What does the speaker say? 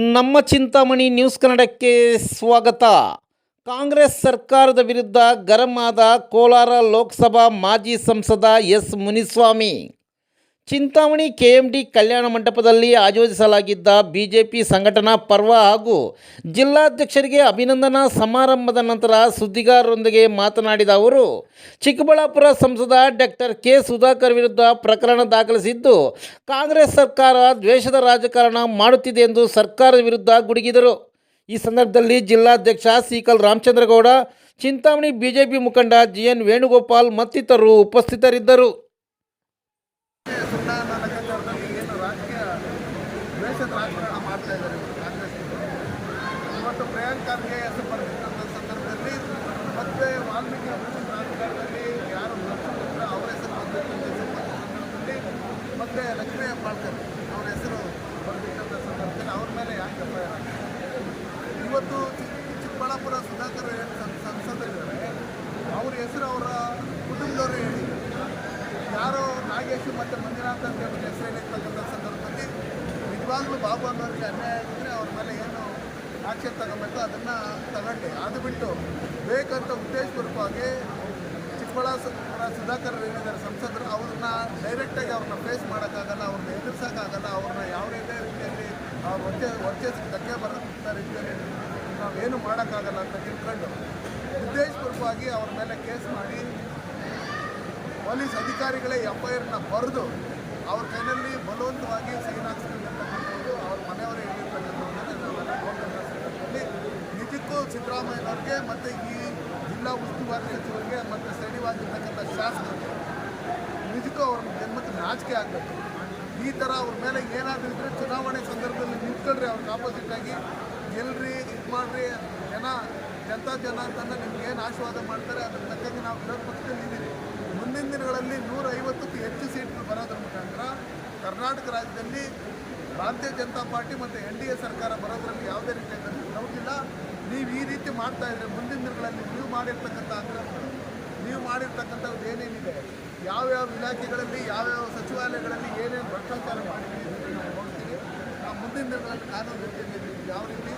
ನಮ್ಮ ಚಿಂತಾಮಣಿ ನ್ಯೂಸ್ ಕನ್ನಡಕ್ಕೆ ಸ್ವಾಗತ. ಕಾಂಗ್ರೆಸ್ ಸರ್ಕಾರದ ವಿರುದ್ಧ ಗರಂ ಆದ ಕೋಲಾರ ಲೋಕಸಭಾ ಮಾಜಿ ಸಂಸದ ಎಸ್ ಮುನಿಸ್ವಾಮಿ. ಚಿಂತಾಮಣಿ ಕೆಎಂಡಿ ಕಲ್ಯಾಣ ಮಂಟಪದಲ್ಲಿ ಆಯೋಜಿಸಲಾಗಿದ್ದ ಬಿಜೆಪಿ ಸಂಘಟನಾ ಪರ್ವ ಹಾಗೂ ಜಿಲ್ಲಾಧ್ಯಕ್ಷರಿಗೆ ಅಭಿನಂದನಾ ಸಮಾರಂಭದ ನಂತರ ಸುದ್ದಿಗಾರರೊಂದಿಗೆ ಮಾತನಾಡಿದ ಅವರು, ಚಿಕ್ಕಬಳ್ಳಾಪುರ ಸಂಸದ ಡಾಕ್ಟರ್ ಕೆ ಸುಧಾಕರ್ ವಿರುದ್ಧ ಪ್ರಕರಣ ದಾಖಲಿಸಿದ್ದು, ಕಾಂಗ್ರೆಸ್ ಸರ್ಕಾರ ದ್ವೇಷದ ರಾಜಕಾರಣ ಮಾಡುತ್ತಿದೆ ಎಂದು ಸರ್ಕಾರದ ವಿರುದ್ಧ ಗುಡುಗಿದರು. ಈ ಸಂದರ್ಭದಲ್ಲಿ ಜಿಲ್ಲಾಧ್ಯಕ್ಷ ಸಿಕಲ್ ರಾಮಚಂದ್ರಗೌಡ, ಚಿಂತಾಮಣಿ ಬಿಜೆಪಿ ಮುಖಂಡ ಜಿ ಎನ್ ವೇಣುಗೋಪಾಲ್ ಮತ್ತಿತರರು ಉಪಸ್ಥಿತರಿದ್ದರು. ದ್ವೇಷದ ರಾಜಕಾರಣ ಮಾಡ್ತಾ ಇದ್ದಾರೆ. ಕಾಂಗ್ರೆಸ್ನವರು ಇವತ್ತು ಪ್ರಿಯಾಂಕ್ ಖರ್ಗೆ ಹೆಸರು ಸಂದರ್ಭದಲ್ಲಿ ಮತ್ತೆ ವಾಲ್ಮೀಕಿ ಅಭಿವೃದ್ಧಿ ರಾಜಕಾರಣದಲ್ಲಿ ಯಾರು ಲಕ್ಷ್ಮಣ ಅವರ ಹೆಸರು ಸಂದರ್ಭದಲ್ಲಿ ಮತ್ತೆ ಲಕ್ಷ್ಮೀ ಹೆಬ್ಬಾಳ್ಕರ್ ಅವರ ಹೆಸರು ಬರೆದಿದ್ದಂಥ ಸಂದರ್ಭದಲ್ಲಿ ಅವ್ರ ಮೇಲೆ ಯಾಕೆ ಎಫ್ ಐ ಆರ್ ಇವತ್ತು ಚಿಕ್ಕಬಳ್ಳಾಪುರ ಸುಧಾಕರ್ ಸಂಸದರಿದ್ದಾರೆ. ಅವ್ರ ಹೆಸರು ಅವರ ಕುಟುಂಬದವರು ಹೇಳಿ ಯಾರೋ ನಾಗೇಶ್ ಮತ್ತು ಮಂಜುನಾಥ್ ಅಂತ ಹೇಳ್ಬಿಟ್ಟು ಹೆಸರು ಹೇಳಿರ್ತಕ್ಕಂಥ ಸಂದರ್ಭದಲ್ಲಿ ನಿಜವಾಗ್ಲೂ ಬಾಬು ಅನ್ನೋರಿಗೆ ಅನ್ಯಾಯ ಆಗಿದ್ರೆ ಅವ್ರ ಮೇಲೆ ಏನು ಆಕ್ಷೇಪ ತಗೋಬೇಕು ಅದನ್ನು ತಗೊಂಡು. ಅದು ಬಿಟ್ಟು ಬೇಕಂತ ಉದ್ದೇಶಪೂರ್ವಕವಾಗಿ ಚಿಕ್ಕಬಳ್ಳಾಪುರ ಸುಧಾಕರ್ ಏನಿದ್ದಾರೆ ಸಂಸದರು ಅವ್ರನ್ನ ಡೈರೆಕ್ಟಾಗಿ ಅವ್ರನ್ನ ಫೇಸ್ ಮಾಡೋಕ್ಕಾಗಲ್ಲ, ಅವ್ರನ್ನ ಎದುರಿಸೋಕ್ಕಾಗಲ್ಲ, ಅವ್ರನ್ನ ಯಾವುದೇ ರೀತಿಯಲ್ಲಿ ಅವ್ರ ವರ್ಚೆ ವರ್ಚಸ್ಸಿಗೆ ಧಕ್ಕೆ ಬರೋಂಥ ರೀತಿಯಲ್ಲಿ ನಾವೇನು ಮಾಡೋಕ್ಕಾಗಲ್ಲ ಅಂತ ತಿಳ್ಕೊಂಡು ಉದ್ದೇಶಪೂರ್ವಕವಾಗಿ ಅವ್ರ ಮೇಲೆ ಕೇಸ್ ಮಾಡಿ ಪೊಲೀಸ್ ಅಧಿಕಾರಿಗಳೇ ಎಫ್ ಐ ಆರ್ನ ಬರೆದು ಅವ್ರ ಕೈನಲ್ಲಿ ಬಲವಂತವಾಗಿ ಸಿದ್ದರಾಮಯ್ಯನವ್ರಿಗೆ ಮತ್ತು ಈ ಜಿಲ್ಲಾ ಉಸ್ತುವಾರಿ ಸಚಿವರಿಗೆ ಮತ್ತು ಸ್ಥಳೀಯವಾಗಿರ್ತಕ್ಕಂಥ ಶಾಸಕರಿಗೆ ನಿಜಕ್ಕೂ ಅವ್ರ ಜನ್ಮಕ್ಕೆ ನಾಚಿಕೆ ಆಗಬೇಕು. ಈ ಥರ ಅವ್ರ ಮೇಲೆ ಏನಾದರೂ ಇದ್ದರೆ ಚುನಾವಣೆ ಸಂದರ್ಭದಲ್ಲಿ ನಿಂತ್ಕೊಳ್ರಿ ಅವ್ರಿಗೆ ಆಪೋಸಿಟ್ ಆಗಿ ಗೆಲ್ರಿ ಇದು ಮಾಡಿರಿ, ಜನ, ಜನತಾ ಜನ ಅಂತಂದ್ರೆ ನಿಮ್ಗೆ ಏನು ಆಶೀರ್ವಾದ ಮಾಡ್ತಾರೆ, ಅದ್ರ ತಕ್ಕಂಗೆ ನಾವು ವಿರೋಧ ಪಕ್ಷದಲ್ಲಿ ಇದ್ದೀವಿ ಮುಂದಿನ ದಿನಗಳಲ್ಲಿ ನೂರ ಐವತ್ತಕ್ಕೂ ಹೆಚ್ಚು ಸೀಟ್ಗಳು ಬರೋದ್ರ ಮುಖಾಂತರ ಕರ್ನಾಟಕ ರಾಜ್ಯದಲ್ಲಿ ಭಾರತೀಯ ಜನತಾ ಪಾರ್ಟಿ ಮತ್ತು ಎನ್ ಡಿ ಎ ಸರ್ಕಾರ ಬರೋದ್ರಲ್ಲಿ ಯಾವುದೇ ರೀತಿಯಾಗಿ ಡೌಟಿಲ್ಲ ನೀವು ಈ ರೀತಿ ಮಾಡ್ತಾ ಇದ್ರೆ ಮುಂದಿನ ದಿನಗಳಲ್ಲಿ ನೀವು ಮಾಡಿರ್ತಕ್ಕಂಥ ಅಕ್ರಮಗಳು ನೀವು ಮಾಡಿರ್ತಕ್ಕಂಥದ್ದು ಏನೇನಿದೆ, ಯಾವ್ಯಾವ ಇಲಾಖೆಗಳಲ್ಲಿ, ಯಾವ್ಯಾವ ಸಚಿವಾಲಯಗಳಲ್ಲಿ ಏನೇನು ಭ್ರಷ್ಟಾಚಾರ ಮಾಡಿದ್ದೀವಿ ನಾವು ನೋಡ್ತೀವಿ. ನಾವು ಮುಂದಿನ ದಿನಗಳಲ್ಲಿ ಕಾನೂನು ಯಾವ ರೀತಿ